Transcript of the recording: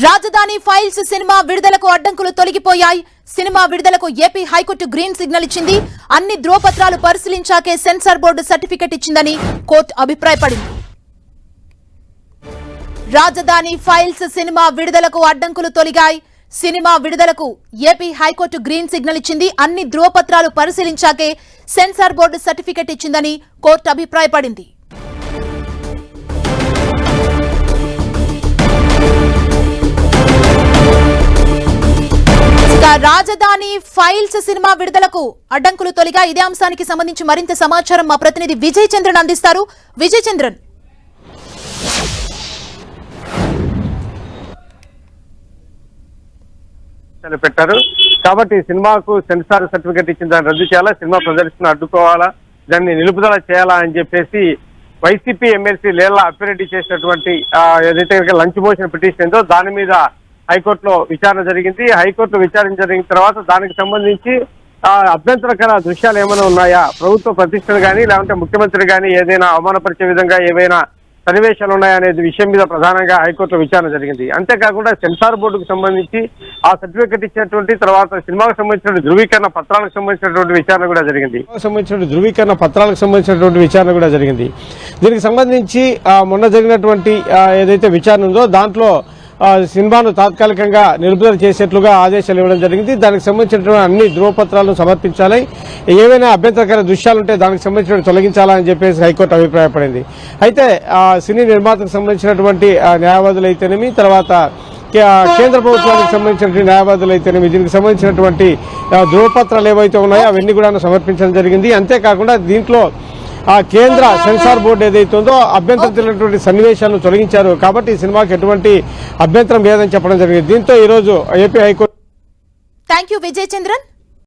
రాజధాని files cinema విడుదలకు అడ్డంకులు తొలగిపోయాయి. సినిమా విడుదలకు AP high court green signal ఇచ్చింది. అన్ని ధ్రువపత్రాలు పరిశీలించాకే సెన్సార్ బోర్డు సర్టిఫికెట్ ఇచ్చిందని కోర్టు అభిప్రాయపడింది. రాజధాని ఫైల్స్ సినిమా విడుదలకు అడ్డంకులు తొలిగాయి. సినిమా విడుదలకు AP high court green signal ఇచ్చింది. అన్ని ధ్రువపత్రాలు పరిశీలించాకే సెన్సార్ బోర్డు సర్టిఫికెట్ ఇచ్చిందని కోర్టు అభిప్రాయపడింది. రాజధాని ఫైల్స్ సినిమా విడుదలకు అడ్డంకులు తొలిగా ఇదే అంశానికి సంబంధించి మరింత సమాచారం మా ప్రతినిధి విజయ్ చంద్రన్ అందిస్తారు. విజయ్ చంద్రన్. పెట్టారు. కాబట్టి సినిమాకు సెన్సార్ సర్టిఫికేట్ ఇచ్చిన దాన్ని రద్దు చేయాలా? సినిమా ప్రదర్శన అడ్డుకోవాలా? దాన్ని నిలుపుదల చేయాలా అని చెప్పేసి వైసీపీ ఎమ్మెల్సీ లేళ్ళ అప్పిరెడ్డి చేసినటువంటి ఏదైతే లంచ్ మోషన్ పిటిషన్ ఉందో దాని మీద హైకోర్టులో విచారణ జరిగింది. హైకోర్టులో విచారణ జరిగిన తర్వాత దానికి సంబంధించి అభ్యంతరకర దృశ్యాలు ఏమైనా ఉన్నాయా? ప్రభుత్వ ప్రతిష్టలు కానీ లేకుంటే ముఖ్యమంత్రి కానీ ఏదైనా అవమానపరిచే విధంగా ఏవైనా సన్నివేశాలు ఉన్నాయనేది విషయం మీద ప్రధానంగా హైకోర్టులో విచారణ జరిగింది. అంతేకాకుండా సెన్సార్ బోర్డుకు సంబంధించి ఆ సర్టిఫికెట్ ఇచ్చినటువంటి తర్వాత సినిమాకు సంబంధించిన ధృవీకరణ పత్రాలకు సంబంధించినటువంటి విచారణ కూడా జరిగింది. సంబంధించిన ధృవీకరణ పత్రాలకు సంబంధించినటువంటి విచారణ కూడా జరిగింది. దీనికి సంబంధించి మొన్న జరిగినటువంటి ఏదైతే విచారణ ఉందో దాంట్లో సినిమాను తాత్కాలికంగా నిలుపుదల చేసేట్లుగా ఆదేశాలు ఇవ్వడం జరిగింది. దానికి సంబంధించినటువంటి అన్ని ధృవపత్రాలను సమర్పించాలి. ఏవైనా అభ్యంతరకర దృశ్యాలుంటే దానికి సంబంధించిన తొలగించాలని చెప్పేసి హైకోర్టు అభిప్రాయపడింది. అయితే ఆ, సినీ నిర్మాతకు సంబంధించినటువంటి ఆ, న్యాయవాదులు అయితేనేమి తర్వాత కే- కేంద్ర ప్రభుత్వానికి సంబంధించినటువంటి న్యాయవాదులు అయితేనేమి దీనికి సంబంధించినటువంటి ధృవపత్రాలు ఏవైతే ఉన్నాయో అవన్నీ కూడా సమర్పించడం జరిగింది. అంతేకాకుండా దీంట్లో ఆ కేంద్ర సెన్సార్ బోర్డు ఏదైతే ఉందో అభ్యంతరం తెలియనటువంటి సన్నివేశాలను తొలగించారు. కాబట్టి ఈ సినిమాకి ఎటువంటి అభ్యంతరం లేదని చెప్పడం జరిగింది. దీంతో ఈ రోజు AP high court thank you Vijay Chandran